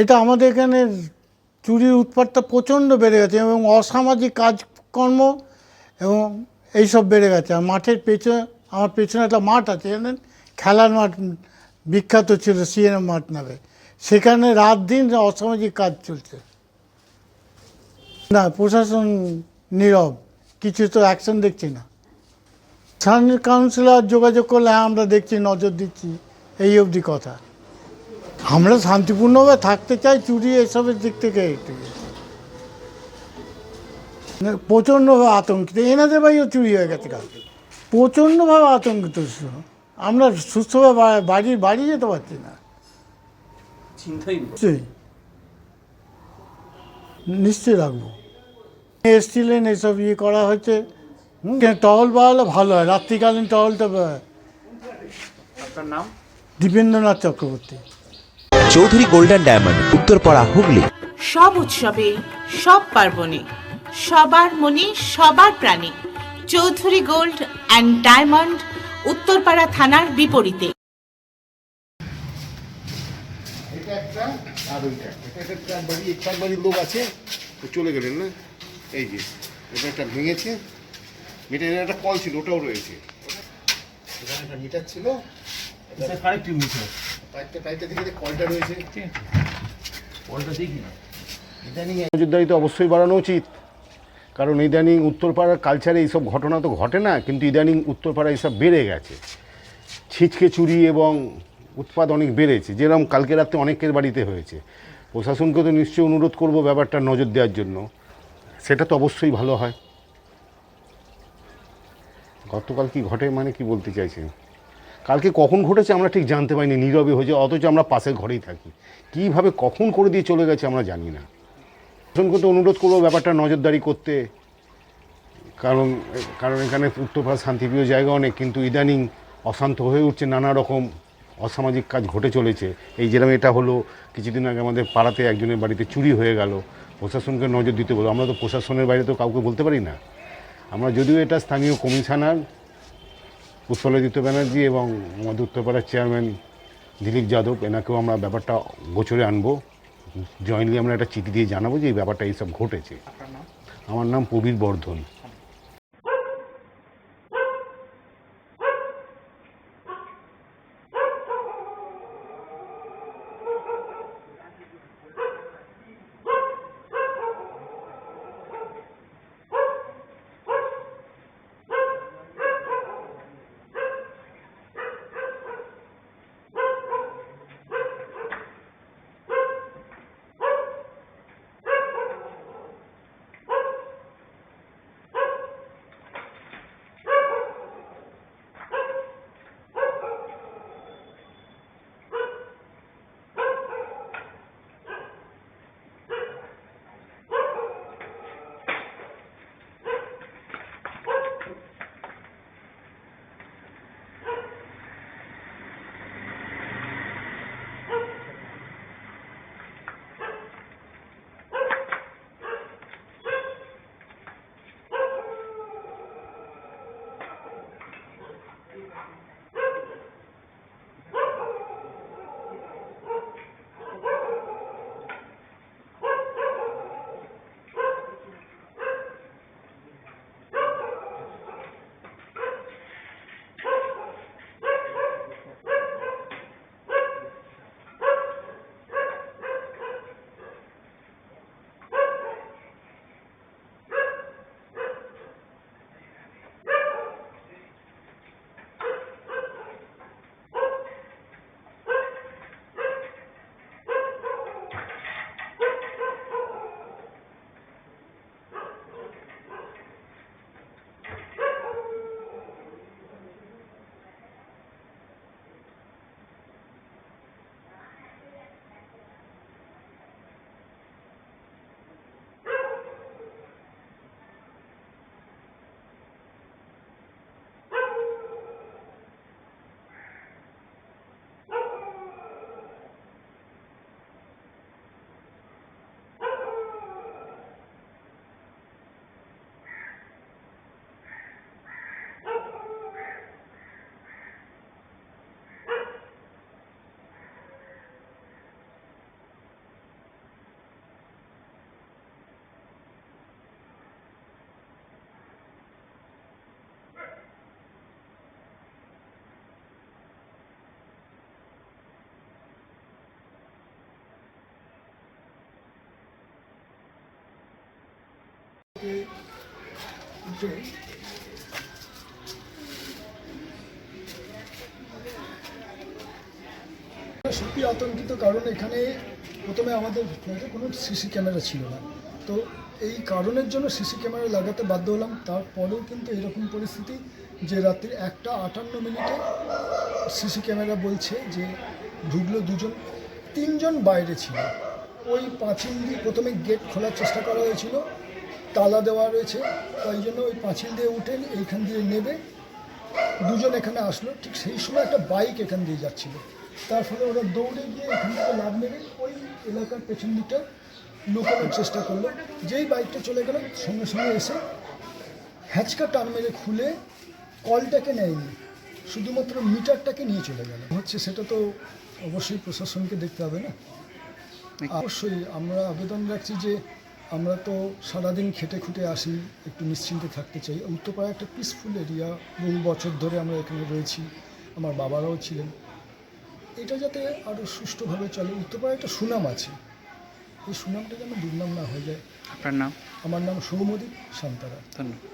এটা আমাদের এখানে চুরির উৎপাতটা প্রচণ্ড বেড়ে গেছে এবং অসামাজিক কাজকর্ম এবং এইসব বেড়ে গেছে। আর মাঠের পেছনে, আমার পেছনে একটা মাঠ আছে, জানেন? খেলার মাঠ বিখ্যাত ছিল সিএনএম মাঠ নামে। সেখানে রাত দিন অসামাজিক কাজ চলছে। না, প্রশাসন নীরব, কিছু তো অ্যাকশন দেখছি না। স্থানীয় কাউন্সিলর যোগাযোগ করলে হ্যাঁ আমরা দেখছি, নজর দিচ্ছি, এই অবধি কথা। আমরা শান্তিপূর্ণভাবে থাকতে চাই চুরি এসবের দিক থেকে। প্রচণ্ডভাবে আতঙ্কিত। এনাদের বাড়িও চুরি হয়ে গেছে কালকে। প্রচণ্ডভাবে আতঙ্কিত ছিল। আমরা সুস্থভাবে বাড়ি বাড়ি যেতে পারছি না। নিশ্চয়ই নিশ্চয়ই রাখব। এসছিলেন এসব ইয়ে করা হচ্ছে টহল বাড়ালে ভালো হয়? রাত্রিকালীন টহলটা আপনার নাম? Dipendranath Chakraborty. Chowdhury golden diamond Uttarpara Hooghly. সব উৎসবে সব পার্বণে সবার মনে সবার প্রাণে Chowdhury gold and diamond Uttarpara থানার বিপরীতে। এটা একটা আর ওইটা। এটা একটা চার বাড়ি চার বাড়ির লোক আছে তো চলে গেলেন না? এই যে এটা একটা ভেঙেছে। মিটার একটা কল ছিল ওটাও রয়েছে। এখানে একটা মিটার ছিল। কারেক্ট মিটার পাইপটা পাইপটা থেকে কলটা রয়েছে। কলটা দেখি না। ইদানিং নজরদারি তো অবশ্যই বাড়ানো উচিত। কারণ ইদানিং উত্তরপাড়ার কালচারে এইসব ঘটনা তো ঘটে না কিন্তু ইদানিং উত্তরপাড়া এইসব বেড়ে গেছে। ছিচকে চুরি এবং উৎপাদ অনেক বেড়েছে। যেরকম কালকে রাত্রে অনেকের বাড়িতে হয়েছে। প্রশাসনকে তো নিশ্চয়ই অনুরোধ করব ব্যাপারটা নজর দেওয়ার জন্য। সেটা তো অবশ্যই ভালো হয়। গতকাল কি ঘটে মানে কি বলতে চাইছেন? কালকে কখন ঘটেছে আমরা ঠিক জানতে পারিনি, নীরবে হয়েছে, অথচ আমরা পাশের ঘরেই থাকি। কীভাবে কখন করে দিয়ে চলে গেছে আমরা জানি না। প্রশাসনকে তো অনুরোধ করব ব্যাপারটা নজরদারি করতে। কারণ কারণ এখানে উত্তরপাড়া শান্তিপ্রিয় জায়গা অনেক, কিন্তু ইদানিং অশান্ত হয়ে উঠছে, নানা রকম অসামাজিক কাজ ঘটে চলেছে। এই যেরকম এটা হলো, কিছুদিন আগে আমাদের পাড়াতে একজনের বাড়িতে চুরি হয়ে গেল। প্রশাসনকে নজর দিতে বলো আমরা তো প্রশাসনের বাইরে তো কাউকে বলতে পারি না। আমরা যদিও এটা স্থানীয় কমিশনার পুষ্পলজিত ব্যানার্জি এবং আমাদের উত্তরপাড়ার চেয়ারম্যান দিলীপ যাদব এনাকেও আমরা ব্যাপারটা গোচরে আনব। জয়েন্টলি আমরা একটা চিঠি দিয়ে জানাব যে এই ব্যাপারটা এইসব ঘটেছে। আমার নাম প্রবীর বর্ধন। সত্যি আতঙ্কিত কারণ এখানে প্রথমে আমাদের কোনো সিসি ক্যামেরা ছিল না। তো এই কারণের জন্য সিসি ক্যামেরা লাগাতে বাধ্য হলাম। তারপরেও কিন্তু এরকম পরিস্থিতি যে রাত্রি একটা আটান্ন মিনিটে সিসি ক্যামেরা বলছে যে ঢুকলো দুজন, তিনজন বাইরে ছিল। ওই পাঁচিল দিয়ে প্রথমে গেট খোলার চেষ্টা করা হয়েছিল। তালা দেওয়া রয়েছে তাই জন্য ওই পাঁচিল দিয়ে উঠেন এইখান দিয়ে নেবে। দুজন এখানে আসলো ঠিক সেই সময় একটা বাইক এখান দিয়ে যাচ্ছিল। তার ফলে ওরা দৌড়ে গিয়ে এখান থেকে লাভ নেবে ওই এলাকার পেছন দিকটা লুকানোর চেষ্টা করল। যেই বাইকটা চলে গেল সঙ্গে সঙ্গে এসে হ্যাচকা টান মেরে খুলে কলটাকে নেয়নি শুধুমাত্র মিটারটাকে নিয়ে চলে গেল। হচ্ছে সেটা তো অবশ্যই প্রশাসনকে দেখতে হবে না। অবশ্যই আমরা আবেদন রাখছি যে আমরা তো সারাদিন খেটে খুঁটে আসি একটু নিশ্চিন্তে থাকতে চাই। উত্তরপাড়া একটা পিসফুল এরিয়া বহু বছর ধরে আমরা এখানে রয়েছি আমার বাবারাও ছিলেন। এটা যাতে আরও সুষ্ঠুভাবে চলে উত্তরপাড়ায় একটা সুনাম আছে। এই সুনামটা যেন দুর্নাম না হয়ে যায়। আপনার নাম? আমার নাম সৌমদীপ সান্তারা। ধন্যবাদ।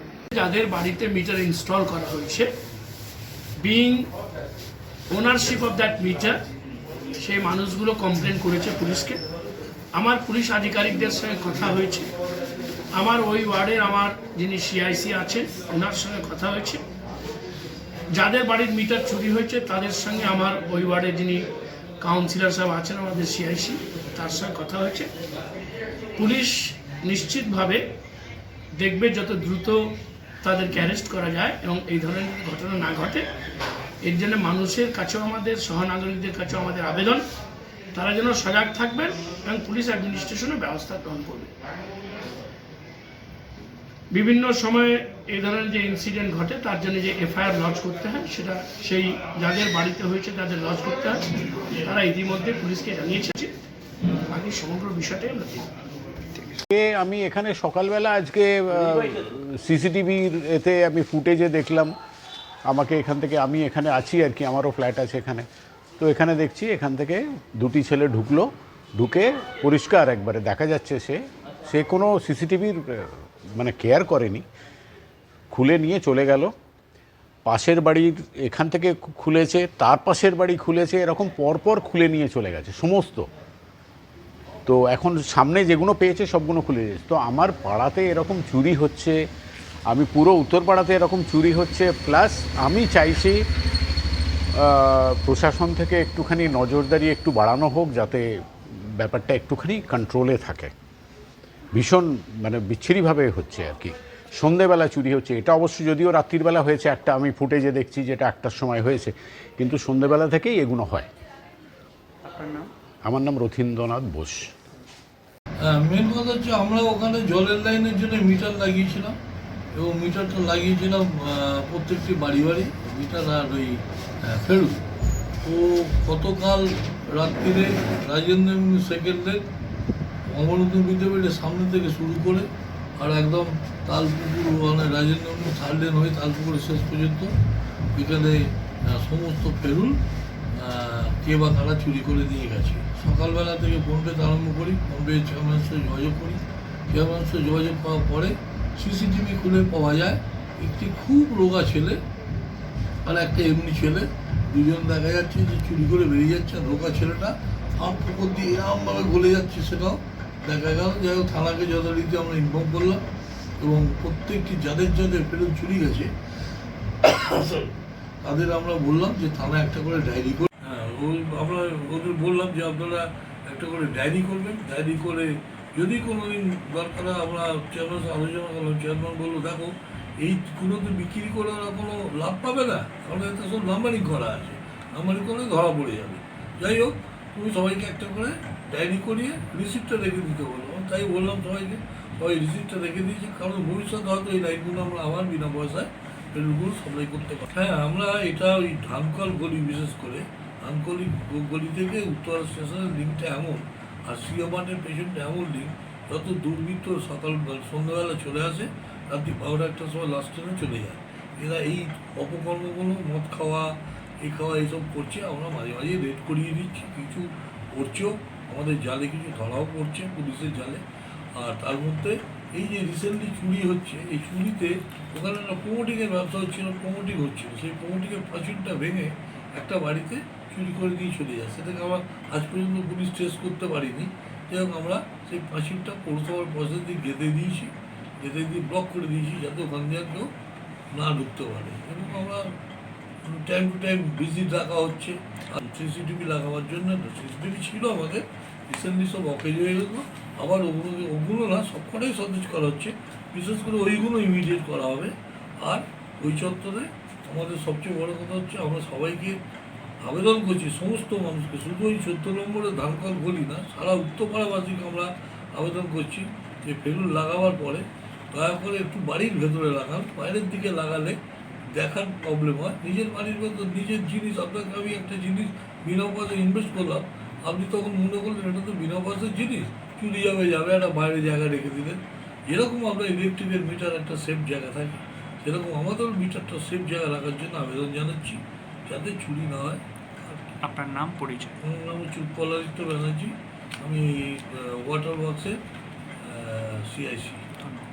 যাদের বাড়িতে মিটার ইনস্টল করা হয়েছে being ownership of that meter সেই মানুষগুলো কমপ্লেন করেছে পুলিশকে। আমার পুলিশ আধিকারিকদের সঙ্গে কথা হয়েছে। আমার ওই ওয়ার্ডের আমার যিনি সিআইসি আছেন ওনার সঙ্গে কথা হয়েছে। যাদের বাড়ির মিটার চুরি হয়েছে, তাদের সঙ্গে আমার ওই ওয়ার্ডের যিনি কাউন্সিলর সাহেব আছেন, আমাদের সিআইসি তার সঙ্গে কথা হয়েছে। পুলিশ নিশ্চিতভাবে দেখবে যত দ্রুত তাদেরকে অ্যারেস্ট করা যায় এবং এই ধরনের ঘটনা না ঘটে, এর জন্য মানুষের কাছেও আমাদের, সহনাগরিকদের কাছেও আমাদের আবেদন। তারা যেন সজাগ থাকবেন এবং পুলিশ অ্যাডমিনিস্ট্রেশনের ব্যবস্থা গ্রহণ করবে। বিভিন্ন সময়ে এই ধরনের যে ইনসিডেন্ট ঘটে, তার জন্য যে এফআইআর লজ করতে হয়, সেটা সেই যাদের বাড়িতে হয়েছে, তাদের লজ করতে হয়। তারা ইতিমধ্যে পুলিশকে জানিয়েছে বাকি সমগ্র বিষয়টাই আমরা আমি এখানে সকালবেলা আজকে সিসিটিভির এতে আমি ফুটেজে দেখলাম। আমাকে এখান থেকে, আমি এখানে আছি আর কি, আমারও ফ্ল্যাট আছে এখানে। তো এখানে দেখছি, এখান থেকে দুটি ছেলে ঢুকলো, ঢুকে পরিষ্কার একবারে, দেখা যাচ্ছে সে সে কোনো সিসিটিভির মানে কেয়ার করেনি। খুলে নিয়ে চলে গেল। পাশের বাড়ির এখান থেকে খুলেছে, তার পাশের বাড়ি খুলেছে, এরকম পরপর খুলে নিয়ে চলে গেছে, সমস্ত। তো এখন সামনে যেগুলো পেয়েছে সবগুলো খুলে দিয়েছে। তো আমার পাড়াতে এরকম চুরি হচ্ছে আমি পুরো উত্তর পাড়াতে এরকম চুরি হচ্ছে প্লাস আমি চাইছি প্রশাসন থেকে একটুখানি নজরদারি একটু বাড়ানো হোক যাতে ব্যাপারটা একটুখানি কন্ট্রোলে থাকে। ভীষণ মানে বিচ্ছিরিভাবে হচ্ছে আর কি। সন্ধেবেলা চুরি হচ্ছে এটা অবশ্য যদিও রাত্রিবেলা হয়েছে একটা আমি ফুটেজে দেখছি যেটা একটার সময় হয়েছে কিন্তু সন্ধেবেলা থেকেই এগুলো হয়। আমার নাম রথীন্দ্রনাথ বোস। মেন কথা হচ্ছে আমরা ওখানে জলের লাইনের জন্য মিটার লাগিয়েছিলাম এবং মিটারটা লাগিয়েছিলাম প্রত্যেকটি বাড়ি বাড়ি মিটার আর ওই ফেরু তো গতকাল রাত্রিরে রাজেন্দ্র সেকেন্ডের অমরত বিদ্যাপীঠের সামনে থেকে শুরু করে আর একদম তালপুকুর মানে রাজেন্দ্র থার্ড লেন হয়ে তালপুকুরের শেষ পর্যন্ত, এখানে সমস্ত ফেরুল কে বা কারা চুরি করে নিয়ে গেছে। সকালবেলা থেকে ফোন আরম্ভ করি ফোন পেয়ে চেয়ারম্যানের সাথে যোগাযোগ করি। চেয়ারম্যানের সাথে যোগাযোগ করার পরে সিসিটিভি খুলে পাওয়া যায়, একটি খুব রোগা ছেলে আর একটা এমনি ছেলে, দুজন দেখা যাচ্ছে যে চুরি করে বেরিয়ে যাচ্ছে। রোগা ছেলেটা হাত পুকুর দিয়ে এরমভাবে গলে যাচ্ছে সেটাও দেখা গেল। যাই হোক, থানাকে যথারীতি আমরা ইনফর্ম করলাম এবং প্রত্যেকটি যাদের যাদের ফেরত চুরি গেছে, তাদের আমরা বললাম যে থানায় একটা করে ডায়েরি ওই ওদের বললাম যে আপনারা একটা করে ডায়েরি করবেন। ডায়েরি করে যদি কোনো দিন দরকার আমরা চেয়ারম্যান আলোচনা করলাম। চেয়ারম্যান বলল, দেখো এইগুলো তো বিক্রি করে ওরা কোনো লাভ পাবে না। কারণ এতে সব নাম্বারিং করা আছে। নাম্বারিং করে ধরা পড়ে যাবে। যাই হোক, তুমি সবাইকে একটা করে ডায়েরি করিয়ে রিসিপ্টটা রেখে দিতে বলো। আমি তাই বললাম সবাইকে, সবাই রিসিপ্টটা রেখে দিয়েছি। কারণ ভবিষ্যতে হয়তো এই লাইনগুলো আমরা আবার বিনা পয়সায় পেট্রোলগুলো সাপ্লাই করতে পারি হ্যাঁ আমরা এটা ওই ধানকল গলি বিশেষ করে। ধানকলি গলি থেকে উত্তর স্টেশনের লিঙ্কটা এমন, আর সিওমার্টের পেশেন্টটা এমন লিঙ্ক যত দুর্বৃত্ত সকাল সন্ধ্যাবেলা চলে আসে, রাত্রি বারোটা একটার সময় লাস্ট ট্রেনে চলে যায়। এরা এই অপকর্মগুলো, মদ খাওয়া এই খাওয়া এইসব করছে, আমরা মাঝে মাঝে রেড করিয়ে দিচ্ছি। কিছু করছেও, আমাদের জালে কিছু ধরাও পড়ছে পুলিশের জালে। আর তার মধ্যে এই যে রিসেন্টলি চুরি হচ্ছে, এই চুরিতে ওখানে একটা প্রমোটিংয়ের ব্যবসা হচ্ছিল প্রমোটিং হচ্ছিল। সেই প্রমোটিংয়ের প্রাচীরটা ভেঙে একটা বাড়িতে চুরি করে দিয়ে চলে যায়। সেটাকে আমরা আজ পর্যন্ত পুলিশ ট্রেস করতে পারিনি। এবং আমরা সেই প্রাচীরটা পৌরসভার পয়সা দিয়ে গেঁথে দিয়েছি, গেঁথে দিয়ে ব্লক করে দিয়েছি যাতে ওখান দিয়ে কেউ না ঢুকতে পারে। এবং আমরা টাইম টু টাইম ভিজিট রাখা হচ্ছে। আর সিসিটিভি লাগাবার জন্য সিসিটিভি ছিল আমাদের। রিসেন্টলি সব অকেজ হয়ে গেল। আবার ওগুলো ওগুলো না সবকটাই সতেজ করা হচ্ছে। বিশেষ করে ওইগুলো ইমিডিয়েট করা হবে। আর ওই চত্বরে আমাদের সবচেয়ে বড় কথা হচ্ছে, আমরা সবাইকে আবেদন করছি, সমস্ত মানুষকে। শুধু ওই চোদ্দ নম্বরে ধানকল গলি না, সারা উত্তরপাড়াবাসীকে আমরা আবেদন করছি যে ফেলুন লাগাবার পরে দয়া করে একটু বাড়ির ভেতরে লাগান, বাইরের দিকে লাগালে দেখার প্রবলেম হয়। নিজের বাড়ির ভেতর নিজের জিনিস, আপনাকে আমি একটা জিনিস বিনা পয়সা ইনভেস্ট করলাম, আপনি তখন মনে করলেন এটা তো বিনা পয়সার জিনিস, চুরি যাবে যাবে, একটা বাইরে জায়গা রেখে দিলেন। যেরকম আমরা ইলেকট্রিকের মিটার একটা সেফ জায়গা থাকে। সেরকম আমাদের মিটারটা সেফ জায়গা রাখার জন্য আবেদন জানাচ্ছি। যাতে চুরি না হয়। আপনার নাম পরিচয়। আমার নাম হচ্ছে উৎপলাদিত্য ব্যানার্জি। আমি ওয়াটার বক্সের সিআইসি ধন্যবাদ।